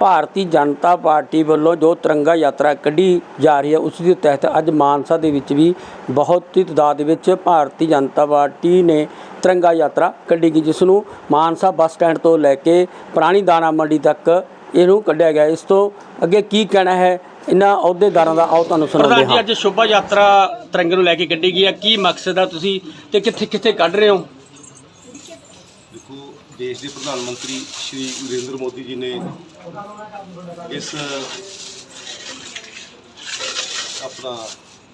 Bharatiya Janata party ਵੱਲੋਂ ਜੋ ਤਿਰੰਗਾ ਯਾਤਰਾ ਕੱਢੀ ਜਾ ਰਹੀ ਹੈ ਉਸ ਦੇ ਤਹਿਤ ਅੱਜ ਮਾਨਸਾ ਦੇ ਵਿੱਚ ਵੀ ਬਹੁਤ ਹੀ ਤਦਾਦ ਦੇ ਵਿੱਚ ਭਾਰਤੀ ਜਨਤਾ ਪਾਰਟੀ ਨੇ ਤਿਰੰਗਾ ਯਾਤਰਾ ਕੱਢੀ ਗਈ ਜਿਸ ਨੂੰ ਮਾਨਸਾ ਬੱਸ ਸਟੈਂਡ ਤੋਂ ਲੈ ਕੇ ਪੁਰਾਣੀ ਦਾਣਾ ਮੰਡੀ ਤੱਕ ਇਹਨੂੰ ਕੱਢਿਆ ਗਿਆ। ਇਸ ਤੋਂ ਅੱਗੇ ਕੀ ਕਹਿਣਾ ਹੈ? ਇਹਨਾਂ ਅਹੁਦੇਦਾਰਾਂ ਦਾ ਆਓ ਤੁਹਾਨੂੰ ਸੁਣਾਉਂਦੇ ਹਾਂ। ਅੱਜ ਸ਼ੋਭਾ ਯਾਤਰਾ ਤਿਰੰਗੇ ਨੂੰ ਲੈ ਕੇ ਕੱਢੀ ਗਈ ਹੈ। ਕੀ ਮਕਸਦ ਆ ਤੁਸੀਂ ਤੇ ਕਿੱਥੇ ਕਿੱਥੇ ਕੱਢ ਰਹੇ ਹੋ? ਦੇਖੋ ਦੇਸ਼ ਦੇ ਪ੍ਰਧਾਨ ਮੰਤਰੀ ਸ਼੍ਰੀ ਨਰਿੰਦਰ ਮੋਦੀ ਜੀ ਨੇ ਇਸ ਆਪਣਾ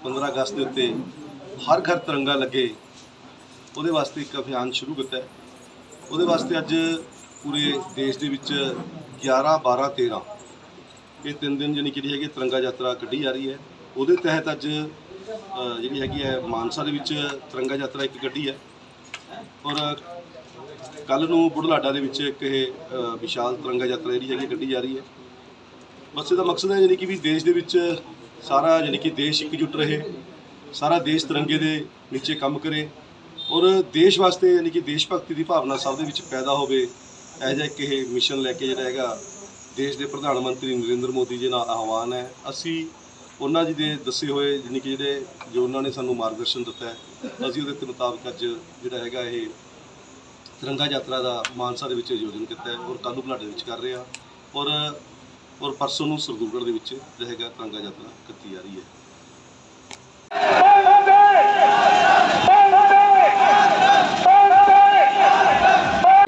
15 ਅਗਸਤ ਦੇ ਉੱਤੇ ਹਰ ਘਰ ਤਿਰੰਗਾ ਲੱਗੇ, ਉਹਦੇ ਵਾਸਤੇ ਇੱਕ ਅਭਿਆਨ ਸ਼ੁਰੂ ਕੀਤਾ ਹੈ। ਉਹਦੇ ਵਾਸਤੇ ਅੱਜ ਪੂਰੇ ਦੇਸ਼ ਦੇ ਵਿੱਚ 11 12 13 ਇਹ ਤਿੰਨ ਦਿਨ ਜਾਨੀ ਕਿ ਜਿਹੜੀ ਹੈਗੀ ਤਿਰੰਗਾ ਯਾਤਰਾ ਕੱਢੀ ਜਾ ਰਹੀ ਹੈ। ਉਹਦੇ ਤਹਿਤ ਅੱਜ ਜਿਹੜੀ ਹੈਗੀ ਹੈ ਮਾਨਸਾ ਦੇ ਵਿੱਚ ਤਿਰੰਗਾ ਯਾਤਰਾ ਇੱਕ ਕੱਢੀ ਹੈ। ਔਰ ਕੱਲ ਨੂੰ ਬੁਢਲਾਡਾ ਦੇ ਵਿੱਚ ਇੱਕ ਇਹ ਅ, ਵਿਸ਼ਾਲ ਤਿਰੰਗਾ ਯਾਤਰਾ ਜਿਹੜੀ ਹੈਗੀ ਕੱਢੀ ਜਾ ਰਹੀ ਹੈ। ਬਸ ਇਹਦਾ ਮਕਸਦ ਹੈ ਯਾਨੀ ਕਿ ਵੀ ਦੇਸ਼ ਦੇ ਵਿੱਚ ਸਾਰਾ ਯਾਨੀ ਕਿ ਦੇਸ਼ ਇਕਜੁੱਟ ਰਹੇ ਸਾਰਾ ਦੇਸ਼ ਤਿਰੰਗੇ ਦੇ ਨੀਚੇ ਕੰਮ ਕਰੇ ਔਰ ਦੇਸ਼ ਵਾਸਤੇ ਯਾਨੀ ਕਿ ਦੇਸ਼ ਭਗਤੀ ਦੀ ਭਾਵਨਾ ਸਭ ਦੇ ਵਿੱਚ ਪੈਦਾ ਹੋਵੇ ਇਹ ਜਿਹਾ ਇੱਕ ਇਹ ਮਿਸ਼ਨ ਲੈ ਕੇ ਜਿਹੜਾ ਹੈਗਾ ਦੇਸ਼ ਦੇ ਪ੍ਰਧਾਨ ਮੰਤਰੀ ਨਰਿੰਦਰ ਮੋਦੀ ਜੀ ਨਾਲ ਆਹਵਾਨ ਹੈ। ਅਸੀਂ ਉਹਨਾਂ ਜੀ ਦੇ ਦੱਸੇ ਹੋਏ ਯਾਨੀ ਕਿ ਜਿਹੜੇ ਜੋ ਉਹਨਾਂ ਨੇ ਸਾਨੂੰ ਮਾਰਗਦਰਸ਼ਨ ਦਿੱਤਾ ਹੈ ਅਸੀਂ ਉਹਦੇ ਤੇ ਮੁਤਾਬਕ ਅੱਜ ਜਿਹੜਾ ਹੈਗਾ ਇਹ ਤਿਰੰਗਾ ਯਾਤਰਾ ਦਾ ਮਾਨਸਾ ਦੇ ਵਿੱਚ ਆਯੋਜਨ ਕੀਤਾ ਹੈ ਔਰ ਕੱਲ੍ਹ ਨੂੰ ਬਲਾਡੇ ਵਿੱਚ ਕਰ ਰਹੇ ਹਾਂ ਔਰ ਔਰ ਪਰਸੋਂ ਨੂੰ ਸਰਦੂਲਗੜ੍ਹ ਦੇ ਵਿੱਚ ਜਿਹੜਾ ਹੈਗਾ ਤਿਰੰਗਾ ਯਾਤਰਾ ਕੀਤੀ ਜਾ ਰਹੀ ਹੈ।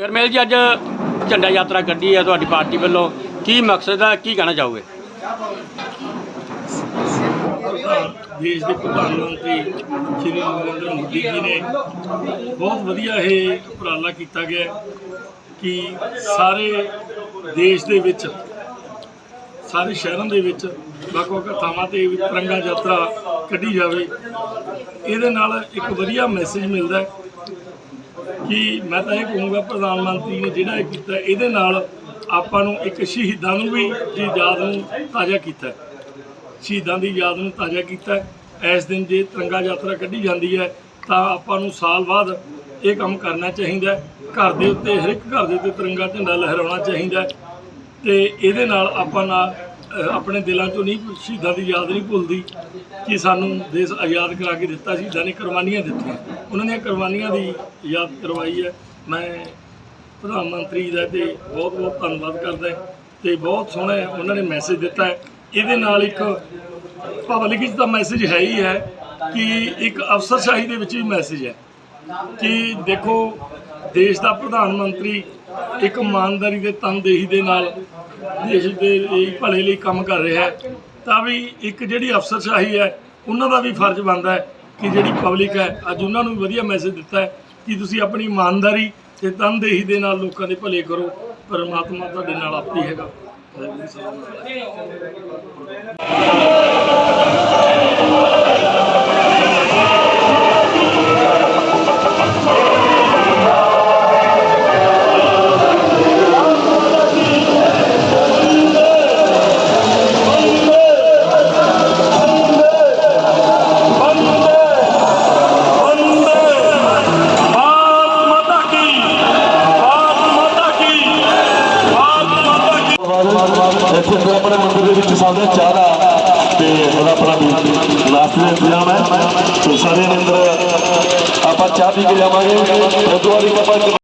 ਗਰਮੇਲ ਜੀ, ਅੱਜ ਝੰਡਾ ਯਾਤਰਾ ਕੱਢੀ ਹੈ ਤੁਹਾਡੀ ਪਾਰਟੀ ਵੱਲੋਂ। ਕੀ ਮਕਸਦ ਹੈ? ਕੀ ਕਹਿਣਾ ਚਾਹੋਗੇ? ਦੇਸ਼ ਦੇ ਪ੍ਰਧਾਨ ਮੰਤਰੀ ਸ਼੍ਰੀ ਨਰਿੰਦਰ ਮੋਦੀ ਜੀ ਨੇ। ਬਹੁਤ ਵਧੀਆ ਇਹ ਉਪਰਾਲਾ ਕੀਤਾ ਗਿਆ ਕਿ ਸਾਰੇ ਦੇਸ਼ ਦੇ ਵਿੱਚ, ਸਾਰੇ ਸ਼ਹਿਰਾਂ ਦੇ ਵਿੱਚ ਵੱਖ-ਵੱਖ ਥਾਵਾਂ ਤੇ ਤਿਰੰਗਾ ਯਾਤਰਾ ਕੱਢੀ ਜਾਵੇ। ਇਹਦੇ ਨਾਲ ਇੱਕ ਵਧੀਆ ਮੈਸੇਜ ਮਿਲਦਾ ਹੈ ਕਿ ਮੈਂ ਤਾਂ ਇਹ ਕਹੂੰਗਾ ਪ੍ਰਧਾਨ ਮੰਤਰੀ ਨੇ ਜਿਹੜਾ ਇਹ ਕੀਤਾ, ਇਹਦੇ ਨਾਲ ਆਪਾਂ ਨੂੰ ਇੱਕ ਸ਼ਹੀਦਾਂ ਨੂੰ ਵੀ ਜੀ ਯਾਦ ਨੂੰ ਤਾਜ਼ਾ ਕੀਤਾ ਸ਼ਹੀਦਾਂ ਦੀ ਯਾਦ ਨੂੰ ਤਾਜ਼ਾ ਕੀਤਾ ਹੈ। ਇਸ ਦਿਨ ਜੇ ਤਿਰੰਗਾ ਯਾਤਰਾ ਕੱਢੀ ਜਾਂਦੀ ਹੈ, ਤਾਂ ਆਪਾਂ ਨੂੰ ਸਾਲ ਬਾਅਦ ਇਹ ਕੰਮ ਕਰਨਾ ਚਾਹੀਦਾ ਘਰ ਦੇ ਉੱਤੇ, ਹਰ ਇੱਕ ਘਰ ਦੇ ਉੱਤੇ ਤਿਰੰਗਾ ਝੰਡਾ ਲਹਿਰਾਉਣਾ ਚਾਹੀਦਾ ਹੈ। ਤੇ ਇਹਦੇ ਨਾਲ ਆਪਾਂ ਨਾਲ ਆਪਣੇ ਦਿਲਾਂ ਚੋਂ ਨਹੀਂ, ਸ਼ਹੀਦਾਂ ਦੀ ਯਾਦ ਨਹੀਂ ਭੁੱਲਦੀ ਕਿ ਸਾਨੂੰ ਦੇਸ਼ ਆਜ਼ਾਦ ਕਰਾ ਕੇ ਦਿੱਤਾ ਸ਼ਹੀਦਾਂ ਨੇ ਕੁਰਬਾਨੀਆਂ ਦਿੱਤੀਆਂ। ਉਹਨਾਂ ਦੀਆਂ ਕੁਰਬਾਨੀਆਂ ਦੀ ਯਾਦ ਕਰਵਾਈ ਹੈ। ਮੈਂ ਪ੍ਰਧਾਨ ਮੰਤਰੀ ਦਾ ਤੇ ਬਹੁਤ ਬਹੁਤ ਧੰਨਵਾਦ ਕਰਦਾ ਹਾਂ। ਤੇ ਬਹੁਤ ਸੋਹਣਾ ਉਹਨਾਂ ਨੇ ਮੈਸੇਜ ਦਿੱਤਾ ਹੈ। ਇਹਦੇ ਨਾਲ ਇੱਕ ਪਬਲਿਕ ਵਿੱਚ ਤਾਂ ਮੈਸੇਜ ਹੈ ਹੀ ਹੈ ਕਿ ਇੱਕ ਅਫਸਰਸ਼ਾਹੀ ਦੇ ਵਿੱਚ ਵੀ ਮੈਸੇਜ ਹੈ ਕਿ ਦੇਖੋ, ਦੇਸ਼ ਦਾ ਪ੍ਰਧਾਨ ਮੰਤਰੀ ਇੱਕ ਇਮਾਨਦਾਰੀ ਦੇ ਤਨਦੇਹੀ ਦੇ ਨਾਲ ਦੇਸ਼ ਦੇ ਲਈ ਭਲੇ ਲਈ ਕੰਮ ਕਰ ਰਿਹਾ ਹੈ, ਤਾਂ ਵੀ ਇੱਕ ਜਿਹੜੀ ਅਫਸਰਸ਼ਾਹੀ ਹੈ, ਉਹਨਾਂ ਦਾ ਵੀ ਫਰਜ਼ ਬਣਦਾ ਹੈ ਕਿ ਜਿਹੜੀ ਪਬਲਿਕ ਹੈ, ਅੱਜ ਉਹਨਾਂ ਨੂੰ ਵੀ ਵਧੀਆ ਮੈਸੇਜ ਦਿੱਤਾ ਹੈ ਕਿ ਤੁਸੀਂ ਆਪਣੀ ਇਮਾਨਦਾਰੀ ਤੇ ਤਨਦੇਹੀ ਦੇ ਨਾਲ ਲੋਕਾਂ ਦੇ ਭਲੇ ਕਰੋ, ਪਰਮਾਤਮਾ ਤੁਹਾਡੇ ਨਾਲ ਆਪੀ ਹੈਗਾ। Thank you. ਇੱਥੇ ਫਿਰ ਆਪਣੇ ਮੰਦਿਰ ਦੇ ਵਿੱਚ ਸਾਹਮਣੇ ਚਾਹ ਦਾ ਤੇ ਉਹਦਾ ਆਪਣਾ ਨਾਸ਼ਤੇ ਦਾ ਇੰਤਜ਼ਾਮ ਹੈ। ਤੇ ਸਾਰੇ ਅੰਦਰ ਆਪਾਂ ਚਾਹ ਪੀ ਕੇ ਜਾਵਾਂਗੇ। ਗੁਰਦੁਆਰੇ ਆਪਾਂ